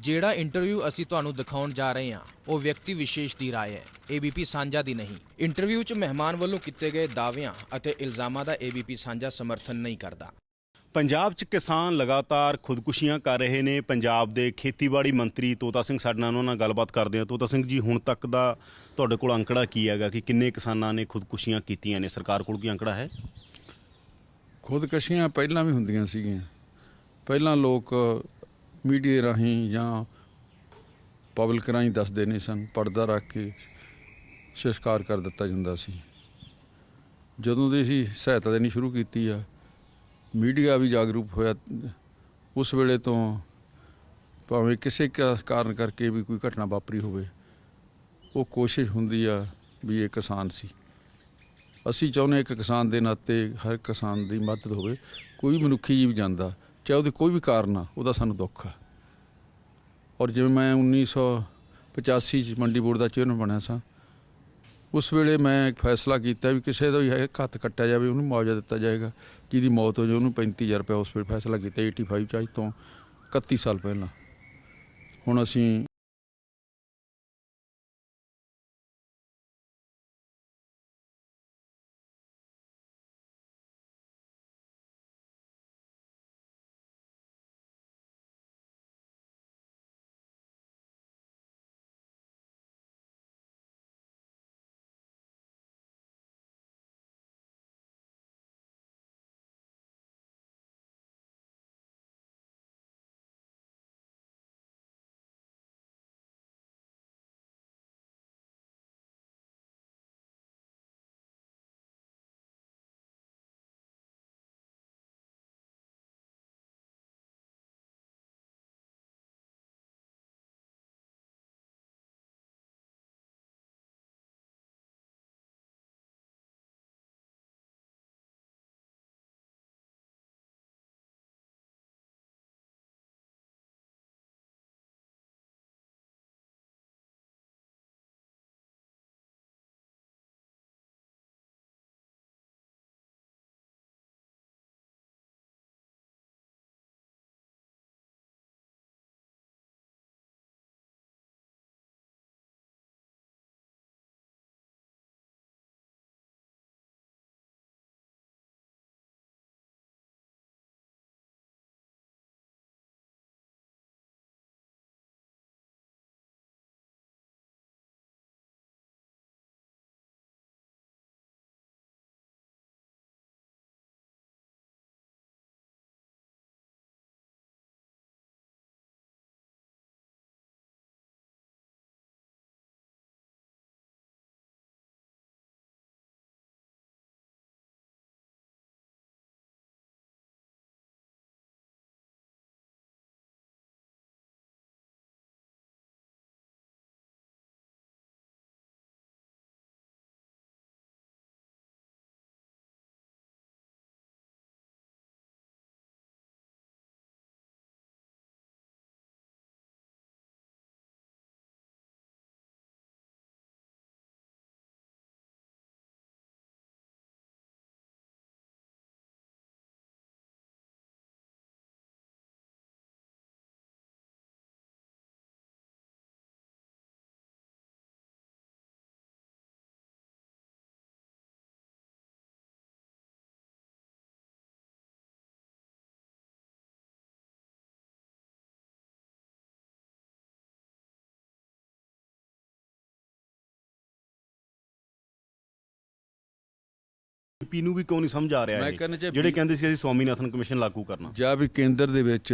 ਜਿਹੜਾ ਇੰਟਰਵਿਊ ਅਸੀਂ ਤੁਹਾਨੂੰ ਦਿਖਾਉਣ ਜਾ ਰਹੇ ਹਾਂ ਉਹ ਵਿਅਕਤੀ ਵਿਸ਼ੇਸ਼ ਦੀ رائے ਹੈ ABP ਸਾਂਝਾ ਦੀ ਨਹੀਂ ਇੰਟਰਵਿਊ 'ਚ ਮਹਿਮਾਨ ਵੱਲੋਂ ਕੀਤੇ ਗਏ ਦਾਅਵਿਆਂ ਅਤੇ ਇਲਜ਼ਾਮਾਂ ਦਾ ABP ਸਾਂਝਾ ਸਮਰਥਨ ਨਹੀਂ ਕਰਦਾ ਪੰਜਾਬ 'ਚ ਕਿਸਾਨ ਲਗਾਤਾਰ ਖੁਦਕੁਸ਼ੀਆਂ ਕਰ ਰਹੇ ਨੇ ਪੰਜਾਬ ਦੇ ਖੇਤੀਬਾੜੀ ਮੰਤਰੀ ਤੋਤਾ ਸਿੰਘ ਸਾਡੇ ਨਾਲ ਉਹਨਾਂ ਨਾਲ ਗੱਲਬਾਤ ਕਰਦੇ ਆ ਤੋਤਾ ਸਿੰਘ ਜੀ ਹੁਣ ਤੱਕ ਦਾ ਤੁਹਾਡੇ ਕੋਲ ਅੰਕੜਾ ਕੀ ਹੈਗਾ ਕਿ ਕਿੰਨੇ ਕਿਸਾਨਾਂ ਨੇ ਖੁਦਕੁਸ਼ੀਆਂ ਕੀਤੀਆਂ ਨੇ ਸਰਕਾਰ ਕੋਲ ਕੀ ਅੰਕੜਾ ਹੈ ਖੁਦਕਸ਼ੀਆਂ ਪਹਿਲਾਂ ਵੀ ਹੁੰਦੀਆਂ ਸੀਗੀਆਂ ਪਹਿਲਾਂ ਲੋਕ ਮੀਡੀਆ ਰਾਹੀਂ ਜਾਂ ਪਬਲਿਕ ਰਾਹੀਂ ਦੱਸਦੇ ਨਹੀਂ ਸਨ, ਪਰਦਾ ਰੱਖ ਕੇ ਸੰਸਕਾਰ ਕਰ ਦਿੱਤਾ ਜਾਂਦਾ ਸੀ। ਜਦੋਂ ਦੀ ਅਸੀਂ ਸਹਾਇਤਾ ਦੇਣੀ ਸ਼ੁਰੂ ਕੀਤੀ ਆ, ਮੀਡੀਆ ਵੀ ਜਾਗਰੂਕ ਹੋਇਆ। ਉਸ ਵੇਲੇ ਤੋਂ ਭਾਵੇਂ ਕਿਸੇ ਕਾ- ਕਾਰਨ ਕਰਕੇ ਵੀ ਕੋਈ ਘਟਨਾ ਵਾਪਰੀ ਹੋਵੇ, ਉਹ ਕੋਸ਼ਿਸ਼ ਹੁੰਦੀ ਆ ਵੀ ਇਹ ਕਿਸਾਨ ਸੀ। ਅਸੀਂ ਚਾਹੁੰਦੇ ਹਾਂ ਇੱਕ ਕਿਸਾਨ ਦੇ ਨਾਤੇ ਹਰ ਕਿਸਾਨ ਦੀ ਮਦਦ ਹੋਵੇ, ਕੋਈ ਮਨੁੱਖੀ ਜੀਵ ਜਾਂਦਾ ਚਾਹੇ ਉਹਦੇ ਕੋਈ ਵੀ ਕਾਰਨ ਆ, ਉਹਦਾ ਸਾਨੂੰ ਦੁੱਖ ਆ। ਔਰ ਜਿਵੇਂ ਮੈਂ 1985 ਚ ਮੰਡੀ ਬੋਰਡ ਦਾ ਚੇਅਰਮੈਨ ਬਣਿਆ ਸਾਂ, ਉਸ ਵੇਲੇ ਮੈਂ ਇੱਕ ਫੈਸਲਾ ਕੀਤਾ ਵੀ ਕਿਸੇ ਦਾ ਵੀ ਹੈ ਹੱਥ ਕੱਟਿਆ ਜਾਵੇ, ਉਹਨੂੰ ਮੁਆਵਜ਼ਾ ਦਿੱਤਾ ਜਾਏਗਾ। ਜਿਹਦੀ ਮੌਤ ਹੋ ਜਾਵੇ ਉਹਨੂੰ 35000 ਰੁਪਏ ਉਸ ਵੇਲੇ ਫੈਸਲਾ ਕੀਤਾ 85 ਚ ਅੱਜ ਤੋਂ 31 ਸਾਲ ਪਹਿਲਾਂ। ਹੁਣ ਅਸੀਂ ਪੀ ਨੂੰ ਵੀ ਕਿਉਂ ਨਹੀਂ ਸਮਝ ਆ ਰਿਹਾ ਮੈਂ ਇਹ? ਕਹਿੰਦਾ ਜੇ ਜਿਹੜੇ ਬੀ- ਕਹਿੰਦੇ ਸੀ ਅਸੀਂ ਸਵਾਮੀਨਾਥਨ ਕਮਿਸ਼ਨ ਲਾਗੂ ਕਰਨਾ ਜਾਂ ਵੀ ਕੇਂਦਰ ਦੇ ਵਿੱਚ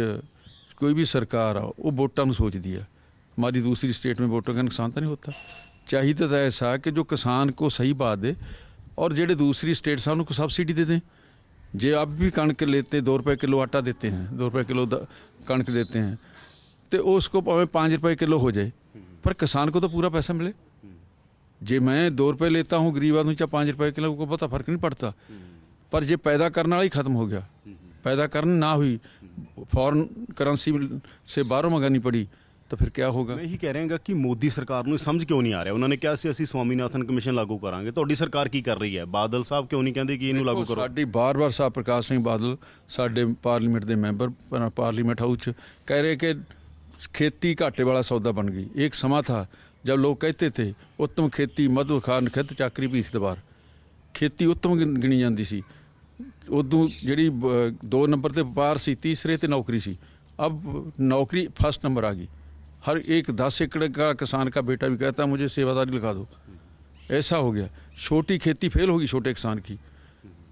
ਕੋਈ ਵੀ ਸਰਕਾਰ ਆ ਉਹ ਵੋਟਾਂ ਨੂੰ ਸੋਚਦੀ ਆ हमारी दूसरी स्टेट में वोटों का नुकसान तो नहीं होता चाहिए तो ऐसा कि जो किसान को सही बात दे और जेडे दूसरी स्टेट साहब को सब्सिडी दे दें जे अब भी कणक लेते दो रुपए किलो आटा देते हैं दो रुपए किलो द- कणक देते हैं तो उसको भावें पाँच रुपए किलो हो जाए पर किसान को तो पूरा पैसा मिले जे मैं दो रुपए लेता हूँ गरीब आदमी चाहे पाँच रुपए किलो को पता फर्क नहीं पड़ता पर जे पैदा करने वाला ही खत्म हो गया पैदा करना ना हुई फॉरेन करेंसी से बाहरों मंगानी पड़ी तो फिर क्या होगा ਮੈਂ ਇਹੀ ਕਹਿ ਰਿਹਾਗਾ ਕਿ ਮੋਦੀ ਸਰਕਾਰ ਨੂੰ ਇਹ ਸਮਝ ਕਿਉਂ ਨਹੀਂ ਆ ਰਿਹਾ ਉਹਨਾਂ ਨੇ ਕਿਹਾ ਸੀ ਅਸੀਂ ਸਵਾਮੀਨਾਥਨ ਕਮਿਸ਼ਨ ਲਾਗੂ ਕਰਾਂਗੇ ਤੁਹਾਡੀ ਸਰਕਾਰ ਕੀ ਕਰ ਰਹੀ ਹੈ ਬਾਦਲ ਸਾਹਿਬ ਕਿਉਂ ਨਹੀਂ ਕਹਿੰਦੇ ਕਿ ਇਹਨੂੰ ਲਾਗੂ ਦੇਖੋ, ਕਰੋ ਸਾਡੀ ਬਾਰ-ਬਾਰ ਸਾਹਿਬ ਪ੍ਰਕਾਸ਼ ਸਿੰਘ ਬਾਦਲ ਸਾਡੇ ਪਾਰਲੀਮੈਂਟ ਦੇ ਮੈਂਬਰ ਪ- ਪਾਰਲੀਮੈਂਟ ਹਾਊਸ ਚ ਕਹਿ ਰਹੇ ਕਿ खेती घाटे वाला सौदा बन गई एक समा था जब लोग कहते थे उत्तम खेती मधु खान खित चाकरी भीख दबार ਖੇਤੀ ਉੱਤਮ ਗਿਣੀ ਜਾਂਦੀ ਸੀ ਉਦੋਂ ਜਿਹੜੀ 2 ਨੰਬਰ ਤੇ ਵਪਾਰ ਸੀ ਤੀਸਰੇ ਤੇ ਨੌਕਰੀ ਸੀ ਅਬ ਨੌਕਰੀ ਫਸਟ ਨੰਬਰ ਆ ਗਈ हर एक दस एकड़ का किसान का बेटा भी कहता है मुझे सेवादारी लगा दो ऐसा हो गया छोटी खेती फेल होगी छोटे किसान की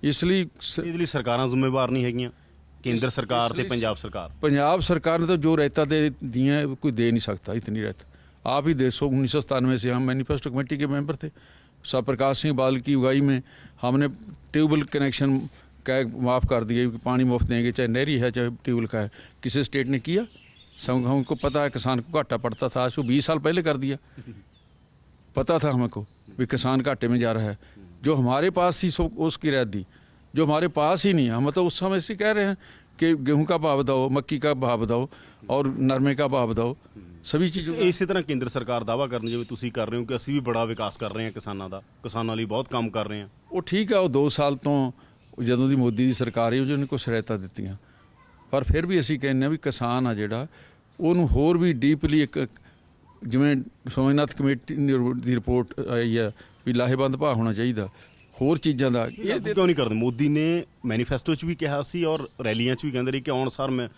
इसलिए ਇਹਦੇ ਲਈ ਸਰਕਾਰਾਂ ਜ਼ਿੰਮੇਵਾਰ ਨਹੀਂ ਹੈਗੀਆਂ ਕੇਂਦਰ ਸਰਕਾਰ ਤੇ ਪੰਜਾਬ ਸਰਕਾਰ ਪੰਜਾਬ सरकार ने तो जो रहता दे दी है कोई दे नहीं सकता इतनी रहता आप ही देशो, उन्नीस सौ सतानवे से हम मैनिफेस्टो कमेटी के मेंबर थे। सर प्रकाश सिंह बादल की उगाई में हमने ट्यूबवेल कनेक्शन का माफ़ कर दिया कि पानी मुफ़्त देंगे, चाहे नहरी है, चाहे ट्यूबवेल का है। किसी स्टेट ने किया? सब हमको पता है, किसान को घाटा पड़ता था, आज को बीस साल पहले कर दिया। पता था हमको भी किसान घाटे में जा रहा है। जो हमारे पास थी सो, उसकी रह दी जो हमारे पास ही नहीं है, हम तो उस समय से कह रहे हैं कि गेहूं का भाव बताओ मक्की का भाव बताओ और नरमे का भाव बताओ सभी चीज़ों का ਇਸੇ ਤਰ੍ਹਾਂ ਕੇਂਦਰ ਸਰਕਾਰ ਦਾਵਾ ਕਰਨ ਜਿਵੇਂ ਤੁਸੀਂ ਕਰ ਰਹੇ ਹੋ ਕਿ ਅਸੀਂ ਵੀ ਬੜਾ ਵਿਕਾਸ ਕਰ ਰਹੇ ਹਾਂ ਕਿਸਾਨਾਂ ਦਾ ਕਿਸਾਨਾਂ ਲਈ ਬਹੁਤ ਕੰਮ ਕਰ ਰਹੇ ਹਾਂ ਉਹ ਠੀਕ ਆ ਉਹ 2 ਸਾਲ ਤੋਂ ਜਦੋਂ ਦੀ ਮੋਦੀ ਦੀ ਸਰਕਾਰ ਹੈ ਉਹਨੇ ਕੁਛ ਸਹਾਇਤਾ ਦਿੱਤੀਆਂ ਪਰ ਫਿਰ ਵੀ ਅਸੀਂ ਕਹਿੰਦੇ ਆ ਵੀ ਕਿਸਾਨ ਆ ਜਿਹੜਾ ਉਹਨੂੰ ਹੋਰ ਵੀ ਡੀਪਲੀ ਇੱਕ ਜਿਵੇਂ ਸੋਮਨਾਥ ਕਮੇਟੀ ਦੀ ਰਿਪੋਰਟ ਆਈ ਆ ਵੀ ਲਾਹੇਬੰਦ ਭਾਅ ਹੋਣਾ ਚਾਹੀਦਾ ਹੋਰ ਚੀਜ਼ਾਂ ਦਾ ਇਹ ਕਿਉਂ ਨਹੀਂ ਕਰਦੇ? ਮੋਦੀ ਨੇ ਮੈਨੀਫੈਸਟੋ 'ਚ ਵੀ ਕਿਹਾ ਸੀ ਔਰ ਰੈਲੀਆਂ 'ਚ ਵੀ ਕਹਿੰਦੇ ਰਹੇ ਕਿ ਆਉਣ ਸਾਰ ਮੈਂ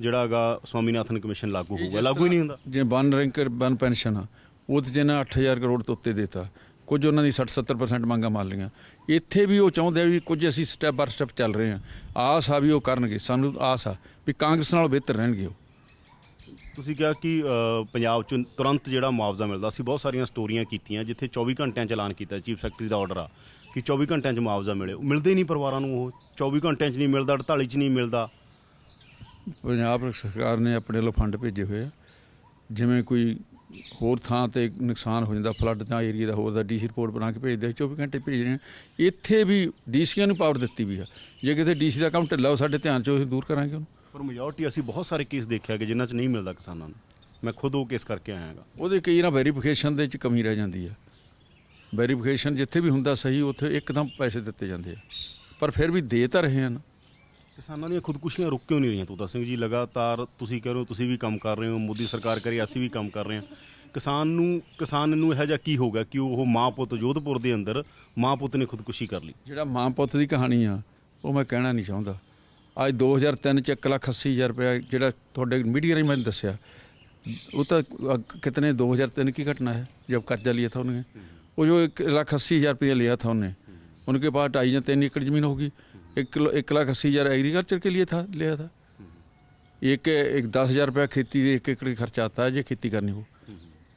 ਜਿਹੜਾ ਹੈਗਾ ਸਵਾਮੀਨਾਥਨ ਕਮਿਸ਼ਨ ਲਾਗੂ ਹੋਊਗਾ। ਲਾਗੂ ਹੀ ਨਹੀਂ ਹੁੰਦਾ। ਜੇ ਵਨ ਰੈਂਕਰ ਵਨ ਪੈਨਸ਼ਨ ਆ ਉਹ ਤੇ ਜਿਹਨਾਂ 8000 ਕਰੋੜ ਤੋਂ ਉੱਤੇ ਦੇਤਾ ਕੁਝ ਉਹਨਾਂ ਦੀ 60 70% ਮੰਗਾਂ ਮੰਨ ਲਈਆਂ। ਇੱਥੇ ਵੀ ਉਹ ਚਾਹੁੰਦੇ ਆ ਵੀ ਕੁਝ ਅਸੀਂ ਸਟੈਪ ਬਾਰ ਸਟੈਪ ਚੱਲ ਰਹੇ ਆ। ਆਸ ਆ ਵੀ ਉਹ ਕਰਨਗੇ। ਸਾਨੂੰ ਆਸ ਆ ਵੀ ਕਾਂਗਰਸ ਨਾਲੋਂ ਬਿਹਤਰ ਰਹਿਣਗੇ ਉਹ। ਤੁਸੀਂ ਕਿਹਾ ਕਿ ਪੰਜਾਬ 'ਚ ਤੁਰੰਤ ਜਿਹੜਾ ਮੁਆਵਜ਼ਾ ਮਿਲਦਾ ਸੀ ਬਹੁਤ ਸਾਰੀਆਂ ਸਟੋਰੀਆਂ ਕੀਤੀਆਂ ਜਿੱਥੇ 24 ਘੰਟਿਆਂ ਚ ਐਲਾਨ ਕੀਤਾ ਚੀਫ ਸੈਕਟਰੀ ਦਾ ਆਰਡਰ ਆ। ਕਿ 24 ਘੰਟਿਆਂ 'ਚ ਮੁਆਵਜ਼ਾ ਮਿਲੇ। ਉਹ ਮਿਲਦੇ ਹੀ ਨਹੀਂ ਪਰਿਵਾਰਾਂ ਨੂੰ ਉਹ। 24 ਘੰਟਿਆਂ 'ਚ ਨਹੀਂ ਮਿਲਦਾ 48 'ਚ ਨਹੀਂ ਮਿਲਦਾ। ਪੰਜਾਬ ਸਰਕਾਰ ਨੇ ਆਪਣੇ ਵੱਲੋਂ ਫੰਡ ਭੇਜੇ ਹੋਏ ਆ। ਜਿਵੇਂ ਕੋਈ ਹੋਰ ਥਾਂ ਤੇ ਨੁਕਸਾਨ ਹੋ ਜਾਂਦਾ ਫਲੱਡ ਦਾ ਏਰੀਆ ਦਾ ਹੋਰ ਦਾ ਡੀਸੀ ਰਿਪੋਰਟ ਬਣਾ ਕੇ ਭੇਜਦੇ ਆ, 24 ਘੰਟੇ ਭੇਜ ਰਹੇ ਆ। ਇੱਥੇ ਵੀ ਡੀਸੀਆਂ ਨੂੰ ਪਾਵਰ ਦਿੱਤੀ ਵੀ ਆ। ਜੇ ਕਿਤੇ ਡੀਸੀ ਦਾ ਕੰਮ ਢਿੱਲਾ ਹੋ ਸਾਡੇ ਧਿਆਨ ਚੋਂ ਅਸੀਂ ਦੂਰ ਕਰਾਂਗੇ ਉਹਨੂੰ। ਪਰ ਮੈਜੋਰਟੀ ਅਸੀਂ ਬਹੁਤ ਸਾਰੇ ਕੇਸ ਦੇਖਿਆ ਕਿ ਜਿਨ੍ਹਾਂ 'ਚ ਨਹੀਂ ਮਿਲਦਾ ਕਿਸਾਨਾਂ ਨੂੰ। ਮੈਂ ਖੁਦ ਉਹ ਕੇਸ ਕਰਕੇ ਆਇਆ ਹੈਗਾ ਉਹਦੇ ਕਈ ਨਾ ਵੈਰੀਫਿਕੇਸ਼ਨ ਦੇ ਵਿੱਚ ਕਮੀ ਰਹਿ ਜਾਂਦੀ ਹੈ ਵੈਰੀਫਿਕੇਸ਼ਨ ਜਿੱਥੇ ਵੀ ਹੁੰਦਾ ਸਹੀ ਉੱਥੇ ਇੱਕਦਮ ਪੈਸੇ ਦਿੱਤੇ ਜਾਂਦੇ ਆ। ਪਰ ਫਿਰ ਵੀ ਦੇ ਤਾਂ ਰਹੇ ਹਨ ਕਿਸਾਨਾਂ ਦੀਆਂ ਖੁਦਕੁਸ਼ੀਆਂ ਰੁਕ ਕਿਉਂ ਨਹੀਂ ਰਹੀਆਂ? ਤੋਤਾ ਸਿੰਘ ਜੀ ਲਗਾਤਾਰ ਤੁਸੀਂ ਕਹਿ ਰਹੇ ਹੋ ਤੁਸੀਂ ਵੀ ਕੰਮ ਕਰ ਰਹੇ ਹੋ ਮੋਦੀ ਸਰਕਾਰ ਕਰੇ ਅਸੀਂ ਵੀ ਕੰਮ ਕਰ ਰਹੇ ਹਾਂ। ਕਿਸਾਨ ਨੂੰ ਕਿਸਾਨ ਨੂੰ ਇਹੋ ਜਿਹਾ ਕੀ ਹੋ ਗਿਆ ਕਿ ਉਹ ਮਾਂ ਪੁੱਤ ਜੋਧਪੁਰ ਦੇ ਅੰਦਰ ਮਾਂ ਪੁੱਤ ਨੇ ਖੁਦਕੁਸ਼ੀ ਕਰ ਲਈ? ਜਿਹੜਾ ਮਾਂ ਪੁੱਤ ਦੀ ਕਹਾਣੀ ਆ ਉਹ ਮੈਂ ਕਹਿਣਾ ਨਹੀਂ ਚਾਹੁੰਦਾ। ਅੱਜ 2003 ਚ 180000 ਰੁਪਏ ਜਿਹੜਾ ਤੁਹਾਡੇ ਮੀਡੀਆ ਰੇ ਮੈਂ ਦੱਸਿਆ ਉਹ ਤਾਂ ਕਿਤਨੇ 2003 ਕੀ ਘਟਨਾ ਹੈ ਜਦ ਕਰਜ਼ਾ ਲਿਆ ਥਾ ਉਹਨੇ। वो जो एक लाख अस्सी हज़ार रुपया लिया था उन्होंने उनके पास ढाई या तीन एकड़ ज़मीन होगी एक किलो एक लाख अस्सी हज़ार एग्रीकल्चर के लिए था लिया था एक एक दस हज़ार रुपया खेती एक एकड़ का खर्चा आता है जे खेती करनी हो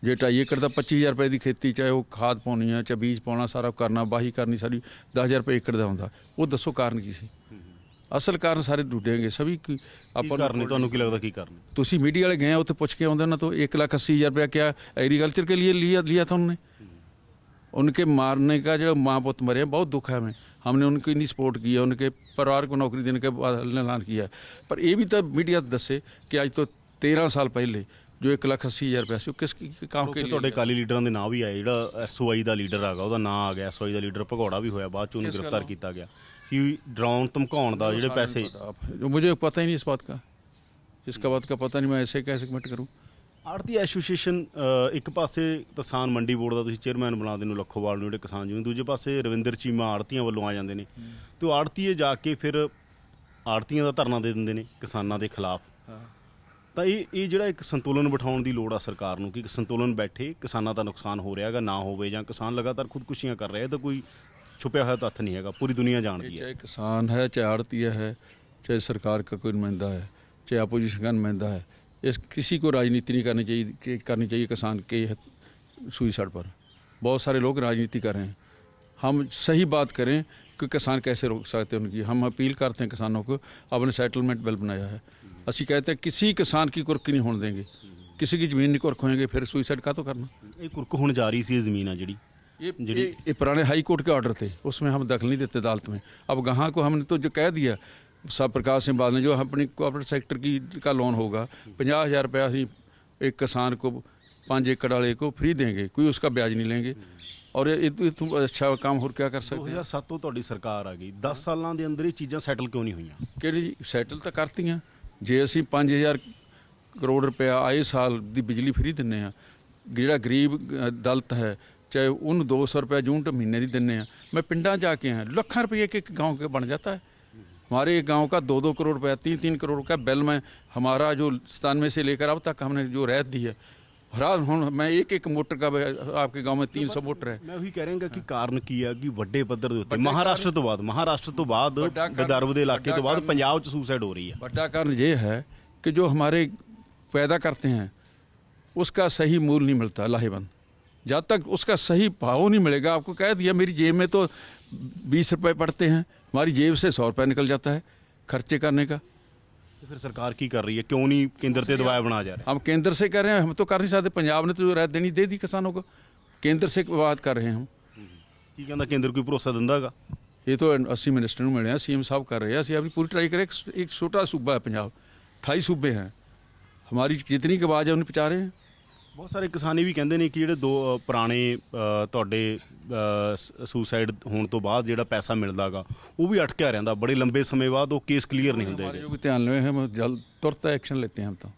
ਜੇ 2.5 ਏਕੜ ਦਾ 25000 ਰੁਪਏ ਦੀ ਖੇਤੀ ਚਾਹੇ ਉਹ ਖਾਦ ਪਾਉਣੀ ਆ ਚਾਹੇ ਬੀਜ ਪਾਉਣਾ ਸਾਰਾ ਕਰਨਾ ਵਾਹੀ ਕਰਨੀ ਸਾਰੀ 10000 ਰੁਪਏ ਏਕੜ ਦਾ ਹੁੰਦਾ ਉਹ ਦੱਸੋ ਕਾਰਨ ਕੀ ਸੀ ਅਸਲ ਕਾਰਨ ਸਾਰੇ ਡੁੱਟੇਗੇ ਸਭੀ ਕੀ ਕੀ ਕਰਨੇ ਤੁਹਾਨੂੰ ਕੀ ਲੱਗਦਾ ਕੀ ਕਰਨੇ ਤੁਸੀਂ मीडिया वाले गए हैं ਉੱਥੇ ਪੁੱਛ ਕੇ ਆਉਂਦੇ ਉਹਨਾਂ ਤੋਂ एक लाख अस्सी हज़ार रुपया क्या एग्रीकल्चर के लिए लिया लिया था उन्होंने उनके मारने का जो माँ पुत मरे हैं, बहुत दुख है हमें हमने उनकी नहीं सपोर्ट की है उनके परिवार को नौकरी देने के बाद ऐलान किया है पर ये भी तो मीडिया दसे कि आज तो तेरह साल पहले जो एक लाख अस्सी हज़ार रुपया से वो किस किस काम के ਉੱਥੇ लिए ਤੁਹਾਡੇ लिया? ਕਾਲੀ ਲੀਡਰਾਂ ਦੇ ਨਾਂ ਵੀ ਆਏ ਜਿਹੜਾ ਐਸਓਆਈ ਦਾ ਲੀਡਰ ਹੈਗਾ ਉਹਦਾ ਨਾਂ ਆ ਗਿਆ ਐਸਓਆਈ ਦਾ ਲੀਡਰ ਭਗੌੜਾ ਵੀ ਹੋਇਆ ਬਾਅਦ ਚ ਉਹਨੂੰ ਕਿਸ ਗ੍ਰਿਫਤਾਰ ਗੱਲੋਂ? ਕੀਤਾ ਗਿਆ ਕਿ ਡਰਾਉਣ ਧਮਕਾਉਣ ਦਾ ਜਿਹੜੇ ਪੈਸੇ पता आप- जो मुझे पता ही नहीं इस बात का इसका बात का पता नहीं मैं ऐसे कैसे कमेंट करूँ ਆੜਤੀ ਐਸੋਸੀਏਸ਼ਨ ਇੱਕ ਪਾਸੇ ਕਿਸਾਨ ਮੰਡੀ ਬੋਰਡ ਦਾ ਤੁਸੀਂ ਚੇਅਰਮੈਨ ਬਣਾ ਦੇ ਨੂੰ ਲੱਖੋਵਾਲ ਨੂੰ ਜਿਹੜੇ ਕਿਸਾਨ ਯੂਨੀਅਨ ਦੂਜੇ ਪਾਸੇ ਰਵਿੰਦਰ ਚੀਮਾ ਆੜਤੀਆਂ ਵੱਲੋਂ ਆ ਜਾਂਦੇ ਨੇ। ਤੇ ਆੜਤੀਏ ਜਾ ਕੇ ਫਿਰ ਆੜਤੀਆਂ ਦਾ ਧਰਨਾ ਦੇ ਦਿੰਦੇ ਨੇ ਕਿਸਾਨਾਂ ਦੇ ਖਿਲਾਫ। ਤਾਂ ਇਹ ਇਹ ਜਿਹੜਾ ਇੱਕ ਸੰਤੁਲਨ ਬਿਠਾਉਣ ਦੀ ਲੋੜ ਆ ਸਰਕਾਰ ਨੂੰ ਕਿ ਇੱਕ ਸੰਤੁਲਨ ਬੈਠੇ ਕਿਸਾਨਾਂ ਦਾ ਨੁਕਸਾਨ ਹੋ ਰਿਹਾ ਹੈਗਾ ਨਾ ਹੋਵੇ ਜਾਂ ਕਿਸਾਨ ਲਗਾਤਾਰ ਖੁਦਕੁਸ਼ੀਆਂ ਕਰ ਰਿਹਾ ਤਾਂ ਕੋਈ ਛੁਪਿਆ ਹੋਇਆ ਤੱਥ ਨਹੀਂ ਹੈਗਾ ਪੂਰੀ ਦੁਨੀਆ ਜਾਣਦੀ ਹੈ। ਚਾਹੇ ਕਿਸਾਨ ਹੈ ਚਾਹੇ ਆੜਤੀਆ ਹੈ ਚਾਹੇ ਸਰਕਾਰ ਦਾ ਕੋਈ ਨੁਮਾਇੰਦਾ ਹੈ ਚਾਹੇ ਆਪੋਜੀਸ਼ਨ ਦਾ ਨੁਮਾਇੰਦਾ ਹੈ इस किसी को राजनीति नहीं करनी चाहिए कि करनी चाहिए किसान के सुइसाइड पर बहुत सारे लोग राजनीति कर रहे हैं हम सही बात करें कि किसान कैसे रोक सकते हैं उनकी हम अपील करते हैं किसानों को अपने सेटलमेंट बिल बनाया है ਅਸੀਂ कहते हैं किसी किसान की कुर्क नहीं होने देंगे किसी की ज़मीन नहीं कुर्क होएंगे फिर सुइसाइड का तो करना ਇਹ ਕੁਰਕ ਹੁਣ ਜਾਰੀ ਸੀ ਇਹ ਜ਼ਮੀਨ ਆ ਜਿਹੜੀ ये जी। ये, ये पुराने हाई कोर्ट के ऑर्डर थे उसमें हम दखल नहीं देते अदालत में अब गहाँ को हमने तो जो कह दिया सब प्रकाश सिंह बादल ने जो अपनी कॉर्पोरेट सेक्टर की का लोन होगा पंजाह हज़ार रुपया ही एक किसान को पाँच एकड़ वाले को फ्री देंगे कोई उसका ब्याज नहीं लेंगे और ये, ये तुम अच्छा काम और क्या कर सकते हैं 2007 ਤੋਂ ਤੁਹਾਡੀ ਸਰਕਾਰ ਆ ਗਈ 10 ਸਾਲਾਂ ਦੇ ਅੰਦਰ ਇਹ ਚੀਜ਼ਾਂ ਸੈਟਲ ਕਿਉਂ ਨਹੀਂ ਹੋਈਆਂ ਕਿਹੜੀ ਸੈਟਲ ਤਾਂ ਕਰਤੀਆਂ ਜੇ ਅਸੀਂ 5000 ਕਰੋੜ ਰੁਪਇਆ ਆਏ ਸਾਲ ਦੀ ਬਿਜਲੀ ਫ੍ਰੀ ਦਿੰਨੇ ਆ ਜਿਹੜਾ ਗਰੀਬ ਅ, ਦਲਿਤ ਹੈ ਚਾਹੇ ਉਹਨੂੰ 200 रुपया यूनिट महीने ਦੀ ਦਿੰਨੇ ਆ मैं पिंडा जाके हैं लाखों रुपये के एक गांव के बन जाता है हमारे गांव का दो दो करोड़ रुपया तीन तीन करोड़ का बिल में हमारा जो सतानवे से लेकर अब तक हमने जो रैत दी है हर ਹੁਣ मैं एक एक मोटर का आपके गांव में तीन सौ मोटर है ਮੈਂ ਉਹੀ ਕਹਿ ਰਿਹਾ ਕਿ ਕਾਰਨ ਕੀ ਆ ਕਿ ਵੱਡੇ ਪੱਧਰ ਦੇ ਉੱਤੇ ਮਹਾਰਾਸ਼ਟਰ ਤੋਂ ਬਾਅਦ ਮਹਾਰਾਸ਼ਟਰ ਤੋਂ ਬਾਅਦ ਵੱਡਾ ਕਾਰਨ- ਵਿਦਰਭ ਦੇ ਇਲਾਕੇ ਤੋਂ ਵੱਡਾ ਬਾਅਦ ਕਾਰਨ- ਪੰਜਾਬ 'ਚ ਸੁਸਾਈਡ ਹੋ ਰਹੀ ਹੈ बड़ा कारण ये है कि जो हमारे पैदा करते हैं उसका सही मूल नहीं मिलता लाहेबंद जब तक उसका सही भाव नहीं मिलेगा आपको कह दिया मेरी जेब में तो बीस रुपए पड़ते हैं हमारी जेब से सौ रुपये निकल जाता है खर्चे करने का ਤੇ ਫਿਰ ਸਰਕਾਰ ਕੀ ਕਰ ਰਹੀ ਹੈ ਕਿਉਂ ਨਹੀਂ ਕੇਂਦਰ ਤੇ ਦਬਾਅ ਬਣਾ ਜਾ ਰਿਹਾ हम केंद्र से कर रहे हैं हम तो कर नहीं सकते पंजाब ने तो जो राहत देनी दे दी किसानों को केंद्र से बात कर रहे हैं हम ਕੀ ਕਹਿੰਦਾ ਕੇਂਦਰ ਕੋਈ ਭਰੋਸਾ ਦਿੰਦਾਗਾ ये तो अस्सी मिनिस्टर ਨੂੰ ਮਿਲੇ ਆ ਸੀਐਮ ਸਾਹਿਬ ਕਰ ਰਹੇ ਆ ਅਸੀਂ ਆਪਣੀ ਪੂਰੀ ਟਰਾਈ ਕਰੇ ਇੱਕ ਛੋਟਾ ਸੂਬਾ ਹੈ ਪੰਜਾਬ 28 सूबे हैं हमारी जितनी की आवाज़ है उन्हें पहुँचा रहे हैं ਬਹੁਤ ਸਾਰੇ ਕਿਸਾਨ ਇਹ ਵੀ ਕਹਿੰਦੇ ਨੇ ਕਿ ਜਿਹੜੇ ਦੋ ਅ, ਪੁਰਾਣੇ ਅ, ਤੁਹਾਡੇ ਸੁਸਾਈਡ ਹੋਣ ਤੋਂ ਬਾਅਦ ਜਿਹੜਾ ਪੈਸਾ ਮਿਲਦਾਗਾ ਉਹ ਵੀ ਅਟਕਿਆ ਰਹਿੰਦਾ ਬੜੇ ਲੰਬੇ ਸਮੇਂ ਬਾਅਦ ਉਹ ਕੇਸ ਕਲੀਅਰ ਨਹੀਂ ਹੁੰਦੇ हमारे ਹੈਗੇ। जो भी ध्यान में हम जल्द तुरंत एक्शन लेते हैं हम तो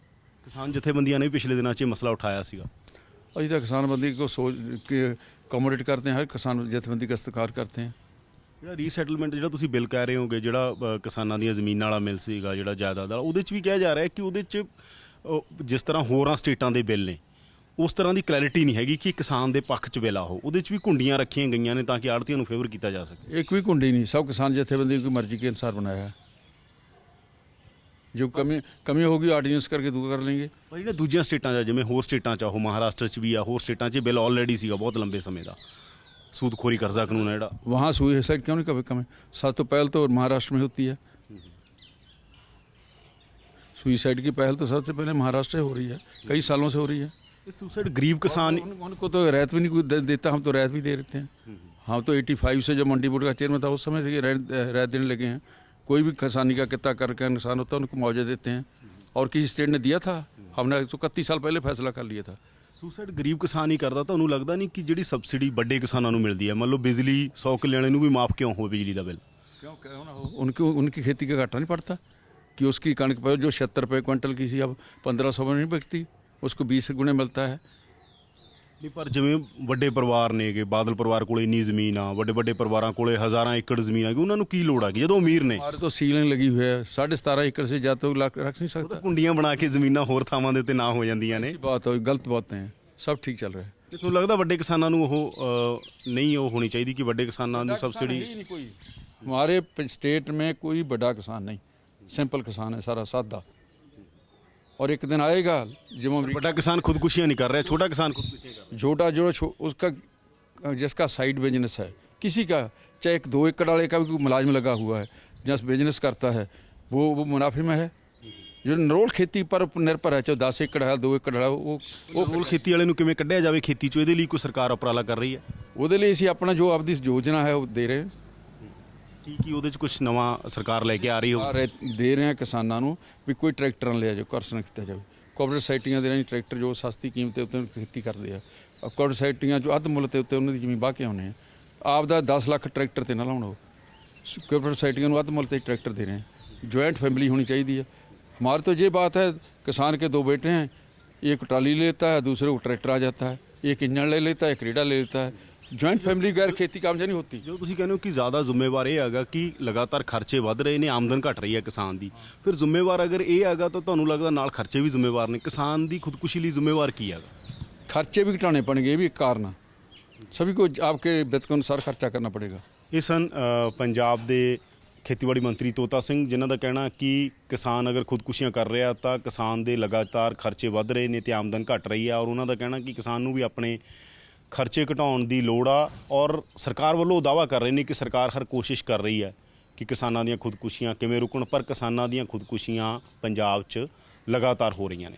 ਕਿਸਾਨ ਜਥੇਬੰਦੀਆਂ ਨੇ ਵੀ ਪਿਛਲੇ ਦਿਨਾਂ 'ਚ ਇਹ ਮਸਲਾ ਉਠਾਇਆ ਸੀਗਾ अभी तक किसान बंदी को सोच के कमोडेट करते हैं हर किसान जथेबंदी का इस्तेकार करते हैं ਜਿਹੜਾ ਰੀਸੈਟਲਮੈਂਟ ਜਿਹੜਾ ਤੁਸੀਂ ਬਿੱਲ ਕਹਿ ਰਹੇ ਹੋਗੇ ਜਿਹੜਾ ਅ, ਕਿਸਾਨਾਂ ਦੀਆਂ ਜ਼ਮੀਨਾਂ ਵਾਲਾ ਮਿਲ ਸੀਗਾ ਜਿਹੜਾ ਜਾਇਦਾਦ ਵਾਲਾ ਉਹਦੇ 'ਚ ਵੀ ਕਿਹਾ ਜਾ ਰਿਹਾ ਹੈ ਕਿ ਉਹਦੇ 'ਚ ਅ, ਜਿਸ ਤਰ੍ਹਾਂ ਹੋਰਾਂ ਸਟੇਟਾਂ ਦੇ ਬਿੱਲ ਨੇ ਉਸ ਤਰ੍ਹਾਂ ਦੀ ਕਲੈਰਿਟੀ ਨਹੀਂ ਹੈਗੀ ਕਿ ਕਿਸਾਨ ਦੇ ਪੱਖ 'ਚ ਬਿੱਲ ਆਹੋ ਉਹਦੇ 'ਚ ਵੀ ਕੁੰਡੀਆਂ ਰੱਖੀਆਂ ਗਈਆਂ ਨੇ ਤਾਂ ਕਿ ਆੜਤੀਆਂ ਨੂੰ ਫੇਵਰ ਕੀਤਾ ਜਾ ਸਕੇ एक भी कुंडी नहीं सब किसान जथेबंदी की मर्जी के अनुसार बनाया है जो कमी कमी होगी ऑर्डिनेंस करके दूर कर लेंगे ਪਰ ਜਿਹੜੇ ਦੂਜੀਆਂ ਸਟੇਟਾਂ 'ਚ ਆ, ਜਿਵੇਂ ਹੋਰ ਸਟੇਟਾਂ 'ਚ ਆ, ਉਹ ਮਹਾਰਾਸ਼ਟਰ 'ਚ ਵੀ ਆ ਹੋਰ ਸਟੇਟਾਂ 'ਚ ਬਿੱਲ ਆਲਰੇਡੀ ਸੀਗਾ ਬਹੁਤ ਲੰਬੇ ਸਮੇਂ ਦਾ ਸੂਦਖੋਰੀ ਕਰਜ਼ਾ ਕਾਨੂੰਨ ਹੈ ਜਿਹੜਾ वहाँ सुसाइड क्यों नहीं कभी कम है सब तो पहल तो महाराष्ट्र में होती है सुसाइड की पहल तो सबसे पहले महाराष्ट्र से हो रही है कई सालों से हो रही है ਇਹ ਸੁਸਾਈਡ गरीब किसान उन, उनको तो रैत भी नहीं कोई दे- देता हम तो रैत भी दे देते हैं हम तो 85 से जब मंडी बोर्ड का चेयरमैन था उस समय से ये रैत रैत देने लगे हैं कोई भी किसानी का कितना करके नुकसान होता है उनको मुआवजा देते हैं और किसी स्टेट ने दिया था हमने तो इकतीस साल पहले फैसला कर लिया था ਸੁਸਾਈਡ ਗਰੀਬ ਕਿਸਾਨ ਹੀ ਕਰਦਾ ਤੁਹਾਨੂੰ ਲੱਗਦਾ ਨਹੀਂ ਕਿ ਜਿਹੜੀ ਸਬਸਿਡੀ ਵੱਡੇ ਕਿਸਾਨਾਂ ਨੂੰ ਮਿਲਦੀ ਹੈ ਮੰਨ ਲਓ ਬਿਜਲੀ 100 ਕਿੱਲੇ ਵਾਲੇ ਨੂੰ ਵੀ ਮਾਫ ਕਿਉਂ ਹੋ ਬਿਜਲੀ ਦਾ ਬਿੱਲ क्यों क्यों ना हो उनकी उनकी खेती का घाटा नहीं पड़ता कि उसकी कणक पर जो छिहत्तर रुपये क्विंटल की थी अब पंद्रह सौ में नहीं बिकती उसको बीस गुने मिलता है ਨਹੀਂ ਪਰ ਜਿਵੇਂ ਵੱਡੇ ਪਰਿਵਾਰ ਨੇਗੇ ਬਾਦਲ ਪਰਿਵਾਰ ਕੋਲੇ ਇੰਨੀ ਜ਼ਮੀਨ ਆ ਵੱਡੇ ਵੱਡੇ ਪਰਿਵਾਰਾਂ ਕੋਲੇ ਹਜ਼ਾਰਾਂ ਏਕੜ ਜ਼ਮੀਨ ਆ ਕਿ ਉਹਨਾਂ ਨੂੰ ਕੀ ਲੋੜ ਆ ਕਿ ਜਦੋਂ ਅਮੀਰ ਨੇ हमारे तो सीलिंग लगी हुई है साढ़े सतारह एकड़ से ज़्यादा तो रख रख नहीं ਉਹ ਤਾਂ सकता ਕੁੰਡੀਆਂ ਬਣਾ ਕੇ ਜ਼ਮੀਨਾਂ ਹੋਰ ਥਾਵਾਂ ਦੇ ਉੱਤੇ ਨਾ ਹੋ ਜਾਂਦੀਆਂ ਨੇ ऐसी बात हो गलत बातें हैं सब ठीक चल रहा है ਤੇ ਤੁਹਾਨੂੰ ਲੱਗਦਾ ਵੱਡੇ ਕਿਸਾਨਾਂ ਨੂੰ ਉਹ ਅ, नहीं ਉਹ ਹੋਣੀ ਚਾਹੀਦੀ ਕਿ ਵੱਡੇ ਕਿਸਾਨਾਂ ਨੂੰ ਸਬਸਿਡੀ हमारे प- स्टेट में कोई बड़ा किसान नहीं सिंपल किसान है सारा सादा और एक दिन आएगा जब अमरीका ਵੱਡਾ ਕਿਸਾਨ ਖੁਦਕੁਸ਼ੀਆਂ ਨਹੀਂ ਕਰ ਰਿਹਾ ਛੋਟਾ ਕਿਸਾਨ ਖੁਦਕੁਸ਼ੀਆਂ ਕਰ ਰਿਹਾ छोटा जो छो- उसका जिसका साइड बिजनेस है किसी का चाहे एक दो एकड़ वाले का भी कोई मुलाजिम लगा हुआ है जिस बिजनेस करता है वो वो मुनाफे में है जो नरोल खेती पर निर्भर है चाहे दस एकड़ है दो एकड़ है वो ਉਹ ਰੋਲ ਖੇਤੀ ਵਾਲੇ ਨੂੰ ਕਿਵੇਂ ਕੱਢਿਆ ਜਾਵੇ ਖੇਤੀ ਚੋਂ ਇਹਦੇ ਲਈ ਕੋਈ ਸਰਕਾਰ ਉਪਰਾਲਾ ਕਰ ਰਹੀ ਹੈ ਉਹਦੇ ਲਈ ਅਸੀਂ ਆਪਣਾ ਜੋ ਆਪਦੀ ਯੋਜਨਾ ਹੈ ਉਹ ਦੇ ਰਹੇ ਹਾਂ ਕੀ ਕੀ ਉਹਦੇ ਚ ਕੁਝ ਨਵਾਂ ਸਰਕਾਰ ਲੈ ਕੇ ਆ ਰਹੀ ਹੋ ਆ ਰਹੇ ਦੇ ਰਹੇ ਹਾਂ ਕਿਸਾਨਾਂ ਨੂੰ ਵੀ ਕੋਈ ਟਰੈਕਟਰ ਨਾ ਲਿਆ ਜਾਵੇ ਕਰਸਨ ਕੀਤਾ ਜਾਵੇ ਕੋਆਪਰੇਟਿਵ ਸਾਈਟੀਆਂ ਦੇ ਰਾਹੀਂ ਟਰੈਕਟਰ ਜੋ ਸਸਤੀ ਕੀਮਤ ਤੇ ਉੱਤੇ ਖੇਤੀ ਕਰਦੇ ਆ ਕੋਆਪਰੇਟਿਵ ਸਾਈਟੀਆਂ ਜੋ ਅੱਧ ਮੁੱਲ ਤੇ ਉੱਤੇ ਉਹਨਾਂ ਦੀ ਜ਼ਮੀਨ ਵਾਹ ਕੇ ਆਉਣੇ ਆ ਆਪ ਦਾ 10 ਲੱਖ ਟਰੈਕਟਰ ਤੇ ਨਾ ਲਾਉਣ ਉਹ कोऑपरेटिव साइटियों को अध मुल्क से ट्रैक्टर दे रहे हैं जॉइंट फैमिली होनी चाहिए है हमारे तो ये बात है किसान के दो बेटे हैं एक ट्राली ले लेता है दूसरे को ट्रैक्टर आ जाता है एक इंजन ले लेता है एक रेडा ले लेता है जॉइंट फैमिली गैर खेती काम नहीं होती ਜੋ ਤੁਸੀਂ ਕਹਿੰਦੇ ਹੋ ਕਿ ਜ਼ਿਆਦਾ ਜ਼ਿੰਮੇਵਾਰ ਇਹ ਹੈਗਾ ਕਿ ਲਗਾਤਾਰ ਖਰਚੇ ਵੱਧ ਰਹੇ ਨੇ ਆਮਦਨ ਘਟ ਰਹੀ ਹੈ ਕਿਸਾਨ ਦੀ ਫਿਰ ਜ਼ਿੰਮੇਵਾਰ ਅਗਰ ਇਹ ਹੈਗਾ ਤਾਂ ਤੁਹਾਨੂੰ ਲੱਗਦਾ ਨਾਲ ਖਰਚੇ ਵੀ ਜ਼ਿੰਮੇਵਾਰ ਨੇ ਕਿਸਾਨ ਦੀ ਖੁਦਕੁਸ਼ੀ ਲਈ ਜ਼ਿੰਮੇਵਾਰ ਕੀ ਹੈਗਾ खर्चे भी घटाने पड़ेंगे ये भी एक कारण है सभी को आपके वित्त के अनुसार खर्चा करना पड़ेगा ਇਹ ਸਨ ਅ, ਪੰਜਾਬ ਦੇ ਖੇਤੀਬਾੜੀ ਮੰਤਰੀ ਤੋਤਾ ਸਿੰਘ ਜਿਨ੍ਹਾਂ ਦਾ ਕਹਿਣਾ ਕਿ ਕਿਸਾਨ ਅਗਰ ਖੁਦਕੁਸ਼ੀਆਂ ਕਰ ਰਿਹਾ ਤਾਂ ਕਿਸਾਨ ਦੇ ਲਗਾਤਾਰ ਖਰਚੇ ਵੱਧ ਰਹੇ ਨੇ ਤੇ ਆਮਦਨ ਘਟ ਰਹੀ ਹੈ ਔਰ ਉਹਨਾਂ ਦਾ ਕਹਿਣਾ ਕਿ ਕਿਸਾਨ ਨੂੰ ਵੀ ਆਪਣੇ ਖਰਚੇ ਘਟਾਉਣ ਦੀ ਲੋੜ ਆ ਔਰ ਸਰਕਾਰ ਵੱਲੋਂ ਦਾਵਾ ਕਰ ਰਹੇ ਨੇ ਕਿ ਸਰਕਾਰ ਹਰ ਕੋਸ਼ਿਸ਼ ਕਰ ਰਹੀ ਹੈ ਕਿ ਕਿਸਾਨਾਂ ਦੀਆਂ ਖੁਦਕੁਸ਼ੀਆਂ ਕਿਵੇਂ ਰੁਕਣ, ਪਰ ਕਿਸਾਨਾਂ ਦੀਆਂ ਖੁਦਕੁਸ਼ੀਆਂ ਪੰਜਾਬ 'ਚ ਲਗਾਤਾਰ ਹੋ ਰਹੀਆਂ ਨੇ।